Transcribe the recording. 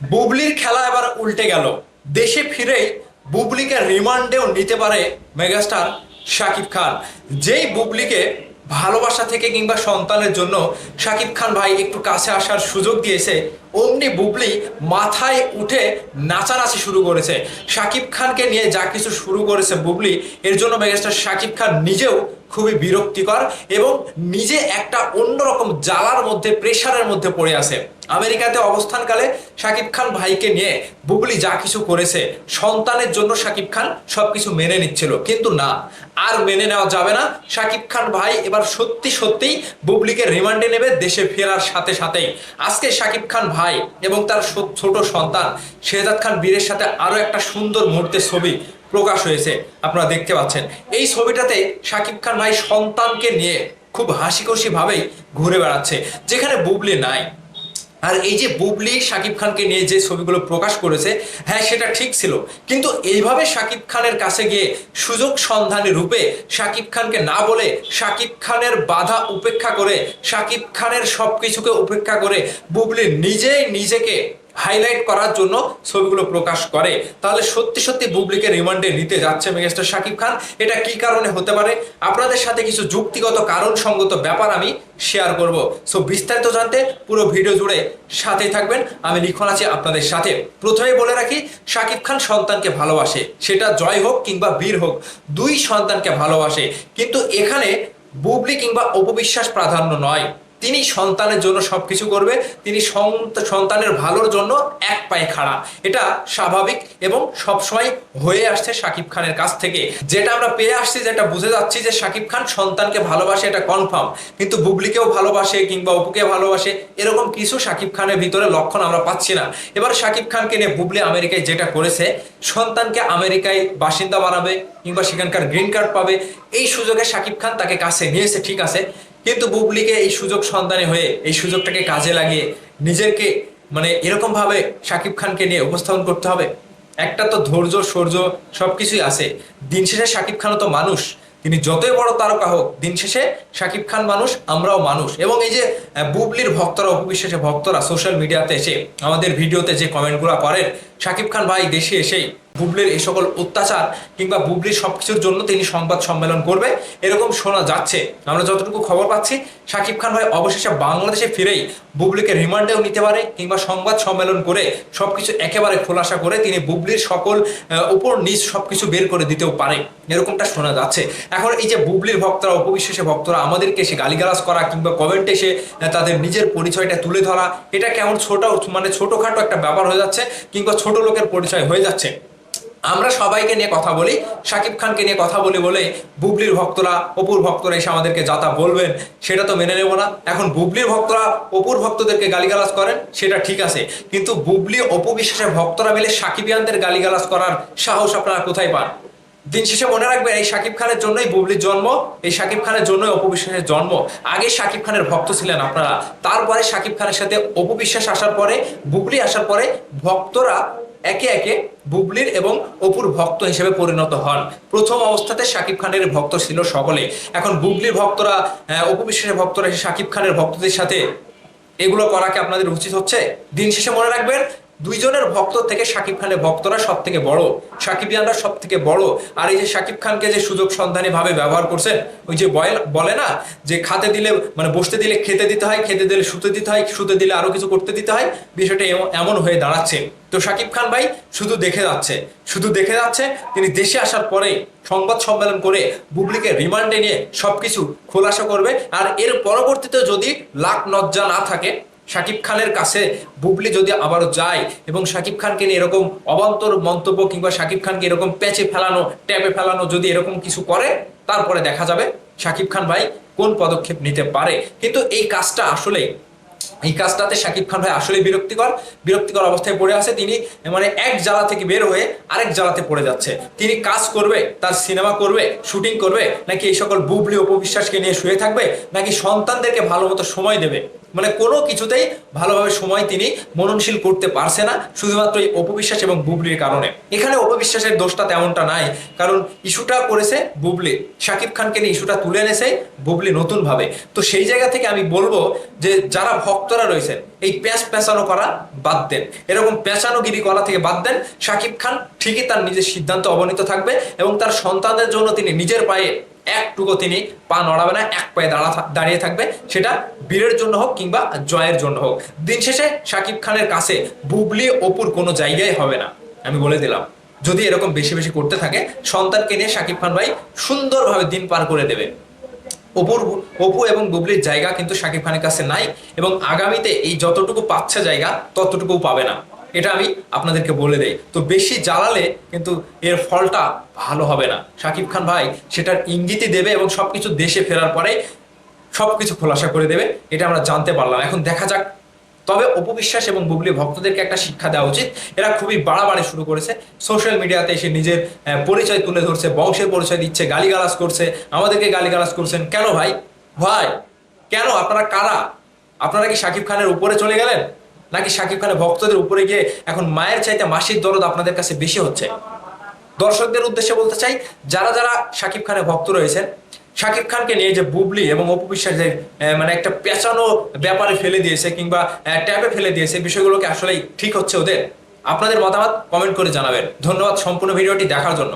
বুবলির খেলা এবার উল্টে গেল। দেশে ফিরেই বুবলিকে রিমান্ডেও নিতে পারে মেগাস্টার শাকিব খান। যেই বুবলিকে ভালোবাসা থেকে কিংবা সন্তানের জন্য শাকিব খান ভাই একটু কাছে আসার সুযোগ দিয়েছে, অমনি বুবলি মাথায় উঠে নাচানাচি শুরু করেছে। শাকিব খানকে নিয়ে যা কিছু শুরু করেছে বুবলি, এর জন্য মেগাস্টার শাকিব খান নিজেও খুবই বিরক্তিকর এবং নিজে একটা অন্যরকম জ্বালার মধ্যে, প্রেশারের মধ্যে পড়ে আছে। আমেরিকাতে অবস্থানকালে শাকিব খান ভাইকে নিয়ে বুবলি যা কিছু করেছে, সন্তানের জন্য শাকিব খান সবকিছু মেনে নিচ্ছিল। কিন্তু না, আর মেনে নেওয়া যাবে না। শাকিব খান ভাই এবার সত্যি সত্যিই বুবলিকে রিমান্ডে নেবে দেশে ফেরার সাথে সাথেই। আজকে শাকিব খান ভাই এবং তার ছোট সন্তান শেহজাদ খান বীরের সাথে আরও একটা সুন্দর মুহূর্তের ছবি প্রকাশ হয়েছে। আপনারা দেখতে পাচ্ছেন। এই ছবিটাতে শাকিব খান ভাই সন্তানকে নিয়ে খুব হাসি খুশি ভাবেই ঘুরে বেড়াচ্ছে, যেখানে বুবলি নাই। আর এই যে বুবলি শাকিব খানকে নিয়ে যে ছবিগুলো প্রকাশ করেছে হ্যাঁ সেটা ঠিক ছিল। কিন্তু এইভাবে শাকিব খানের কাছে গিয়ে সুযোগ সন্ধানী রূপে শাকিব খানকে না বলে শাকিব খানের বাধা উপেক্ষা করে, শাকিব খানের সবকিছুকে উপেক্ষা করে বুবলি নিজেই নিজেকে হাইলাইট করার জন্য ছবিগুলো প্রকাশ করে। তাহলে সত্যি সত্যি বুবলিকে রিমান্ডে নিতে যাচ্ছে মেগাস্টার শাকিব খান। এটা কি কারণে হতে পারে? আপনাদের সাথে কিছু যুক্তিগত কারণ সঙ্গত ব্যাপার আমি শেয়ার করব। সো বিস্তারিত জানতে পুরো ভিডিও জুড়ে সাথেই থাকবেন। আমি লিখন আছি আপনাদের সাথে। প্রথমে বলে রাখি, শাকিব খান সন্তানকে ভালোবাসে। সেটা জয় হোক কিংবা বীর হোক, দুই সন্তানকে ভালোবাসে। কিন্তু এখানে বুবলি কিংবা অপবিশ্বাস প্রাধান্য নয়। তিনি সন্তানের জন্য সবকিছু করবে, তিনি সন্ত- সন্তানের ভালোর জন্য এক পায়ে খাড়া। এটা স্বাভাবিক এবং সবসময় হয়ে আসছে শাকিব খানের কাছ থেকে। যেটা আমরা পেয়ে আসছি, যেটা বুঝে যাচ্ছি যে শাকিব খান সন্তানকে ভালোবাসে, এটা কনফার্ম কিন্তু বুবলিকেও ভালোবাসে কিংবা অপুকে ভালোবাসে, এরকম কিছু শাকিব খানের ভিতরে লক্ষণ আমরা পাচ্ছি না। এবার শাকিব খানকে নিয়ে বুবলি আমেরিকায় যেটা করেছে, সন্তানকে আমেরিকায় বাসিন্দা বানাবে কিংবা সেখানকার গ্রিন কার্ড পাবে, এই সুযোগে শাকিব খান তাকে কাছে নিয়েছে ঠিক আছে কিন্তু বুবলিকে এই সুযোগ সন্ধানে হয়ে, এই সুযোগটাকে কাজে লাগিয়ে নিজেকে মানে এরকম ভাবে শাকিব খানকে নিয়ে উপস্থাপন করতে হবে। একটা তো ধৈর্য, সৌর্য সবকিছুই আছে। দিন শেষে শাকিব খানও তো মানুষ। তিনি যতই বড় তারকা হোক, দিন শেষে শাকিব খান মানুষ, আমরাও মানুষ। এবং এই যে বুবলির ভক্তরা, অপবিশ্বাসে ভক্তরা সোশ্যাল মিডিয়াতে এসে, আমাদের ভিডিওতে যে কমেন্টগুলো করেন, শাকিব খান ভাই দেশে এসেই বুবলির এই সকল অত্যাচার কিংবা বুবলির সব কিছুর জন্য তিনি সংবাদ সম্মেলন করবে। এরকম শোনা যাচ্ছে। আমরা যতটুকু খবর পাচ্ছি, শাকিব খান ভাই অবশেষে বাংলাদেশে ফিরেই বুবলিকে রিমান্ডেও নিতে পারে কিংবা সংবাদ সম্মেলন করে সব কিছু একেবারে খোলাসা করে তিনি বুবলির সকল উপর নিজ সব কিছু বের করে দিতেও পারে। এরকমটা শোনা যাচ্ছে। এখন এই যে বুবলির ভক্তরা উপবিশ্বাসে ভক্তরা, আমাদেরকে এসে গালিগালাজ করা কিংবা কমেন্টে এসে তাদের নিজের পরিচয়টা তুলে ধরা, এটা কেমন ছোট মানে ছোটখাটো একটা ব্যাপার হয়ে যাচ্ছে কিংবা ছোট লোকের পরিচয় হয়ে যাচ্ছে। আমরা সবাইকে নিয়ে কথা বলি শাকিব খানকে নিয়ে কথা বলি বলে বুবলির ভক্তরা, অপুর ভক্তরা এসে আমাদেরকে যা তা বলবেন, সেটা তো মেনে নেব না। এখন বুবলির ভক্তরা, অপুর ভক্তদেরকে গালিগালাজ করেন, সেটা ঠিক আছে। কিন্তু বুবলি, অপু বিশ্বাসের ভক্তরা মিলে সাকিবিয়ানদের গালিগালাজ করার সাহস আপনারা কোথায় পান? দিন শেষে মনে রাখবেন, এই শাকিব খানের জন্যই বুবলির জন্ম, এই শাকিব খানের জন্যই অপবিশ্বাসের জন্ম। আগে শাকিব খানের ভক্ত ছিলেন আপনারা। তারপরে শাকিব খানের সাথে অপবিশ্বাস আসার পরে, বুবলি আসার পরে ভক্তরা একে একে বুবলির এবং অপুর ভক্ত হিসেবে পরিণত হন। প্রথম অবস্থাতে শাকিব খানের ভক্ত ছিল সকলে। এখন বুবলির ভক্তরা অপু বিশ্বাসের ভক্তরা সাকিব শাকিব খানের ভক্তদের সাথে এগুলো করা কি আপনাদের উচিত হচ্ছে? দিন শেষে মনে রাখবেন দুইজনের ভক্ত থেকে শাকিব খানের ভক্তরা সব থেকে বড় সাকিবিয়ানরা সব থেকে বড়। আর এই যে শাকিব খানকে যে সুযোগ সন্ধানী ভাবে ব্যবহার করছেন, ওই যে বলে না, যে খাতে দিলে মানে বসতে দিলে খেতে দিতে হয়, খেতে দিলে শুতে দিতে হয়, শুতে দিলে আরও কিছু করতে দিতে হয়, বিষয়টা এম- এমন হয়ে দাঁড়াচ্ছে। তো শাকিব খান ভাই শুধু দেখে যাচ্ছে, শুধু দেখে যাচ্ছে, তিনি দেশে আসার পরে সংবাদ সম্মেলন করে বুবলিকে রিমান্ডে নিয়ে সবকিছু খোলাসা করবে। আর এর পরবর্তীতে যদি লাখ লজ্জা না থাকে শাকিব খানের কাছে বুবলি যদি আবারও যায় এবং শাকিব খানকে নিয়ে এরকম অবান্তর মন্তব্য কিংবা শাকিব খানকে এরকম প্যাচে ফেলানো, ট্যাপে ফেলানো যদি এরকম কিছু করে, তারপরে দেখা যাবে শাকিব খান ভাই কোন পদক্ষেপ নিতে পারে। কিন্তু এই কাজটা আসলে এই কাজটাতে শাকিব খান ভাই আসলে বিরক্তিকর। বিরক্তিকর অবস্থায় পড়ে আছে তিনি মানে এক জ্বালা থেকে বের হয়ে আরেক জ্বালাতে পড়ে যাচ্ছে। তিনি কাজ করবে, তার সিনেমা করবে, শুটিং করবে, নাকি এই সকল বুবলি অপবিশ্বাসকে নিয়ে শুয়ে থাকবে, নাকি সন্তানদেরকে ভালো মতো সময় দেবে? মানে কোনো কিছুতেই ভালোভাবে সময় তিনি মননশীল করতে পারছে না, শুধুমাত্র এই অপবিশ্বাস এবং বুবলির কারণে। এখানে অপবিশ্বাসের দোষটা তেমনটা নাই, কারণ ইস্যুটা করেছে বুবলি। শাকিব খানকে নিয়ে ইস্যুটা তুলে এনেছে বুবলি নতুন ভাবে তো সেই জায়গা থেকে আমি বলব যে যারা ভক্তরা রয়েছেন, এই প্যাঁচ প্যাঁচানো করা বাদ দেন। এরকম পেঁচানোগিরি করা থেকে বাদ দেন, শাকিব খান ঠিকই তার নিজের সিদ্ধান্ত অবনীত থাকবে এবং তার সন্তানদের জন্য তিনি নিজের পায়ে একটুকু তিনি পা নড়াবে না, এক পায়ে দাঁড়া দাঁড়িয়ে থাকবে। সেটা বীরের জন্য হোক কিংবা জয়ের জন্য হোক। দিন শেষে শাকিব খানের কাছে বুবলি, অপুর কোনো জায়গায় হবে না, আমি বলে দিলাম। যদি এরকম বেশি বেশি করতে থাকে, সন্তানকে নিয়ে শাকিব খান ভাই সুন্দরভাবে দিন পার করে দেবে। অপুর অপু এবং বুবলির জায়গা কিন্তু শাকিব খানের কাছে নাই এবং আগামীতে এই যতটুকু পাচ্ছে জায়গা, ততটুকুও পাবে না। এটা আমি আপনাদেরকে বলে দেই। তো বেশি জ্বালালে কিন্তু এর ফলটা ভালো হবে না। শাকিব খান ভাই সেটার ইঙ্গিতই দেবে এবং সব কিছু দেশে ফেরার পরে সব কিছু খোলাসা করে দেবে, এটা আমরা জানতে পারলাম। এখন দেখা যাক। তবে অপবিশ্বাস এবং বুবলি ভক্তদেরকে একটা শিক্ষা দেওয়া উচিত। এরা খুবই বাড়াবাড়ি শুরু করেছে। সোশ্যাল মিডিয়াতে এসে নিজের পরিচয় তুলে ধরছে, বংশের পরিচয় দিচ্ছে, গালিগালাজ করছে, আমাদেরকে গালিগালাজ করছেন। কেন ভাই? ভাই, কেন? আপনারা কারা? আপনারা কি শাকিব খানের উপরে চলে গেলেন? নাকি শাকিব খানের ভক্তদের উপরে গিয়ে এখন মায়ের চাইতে মাসির দরদ আপনাদের কাছে বেশি হচ্ছে? দর্শকদের উদ্দেশ্যে বলতে চাই, যারা যারা শাকিব খানের ভক্ত রয়েছেন, শাকিব খানকে নিয়ে যে বুবলি এবং অপু বিশ্বাস যে মানে একটা পেঁচানো ব্যাপারে ফেলে দিয়েছে কিংবা ট্যাবে ফেলে দিয়েছে বিষয়গুলোকে আসলেই ঠিক হচ্ছে ওদের? আপনাদের মতামত কমেন্ট করে জানাবেন। ধন্যবাদ সম্পূর্ণ ভিডিওটি দেখার জন্য।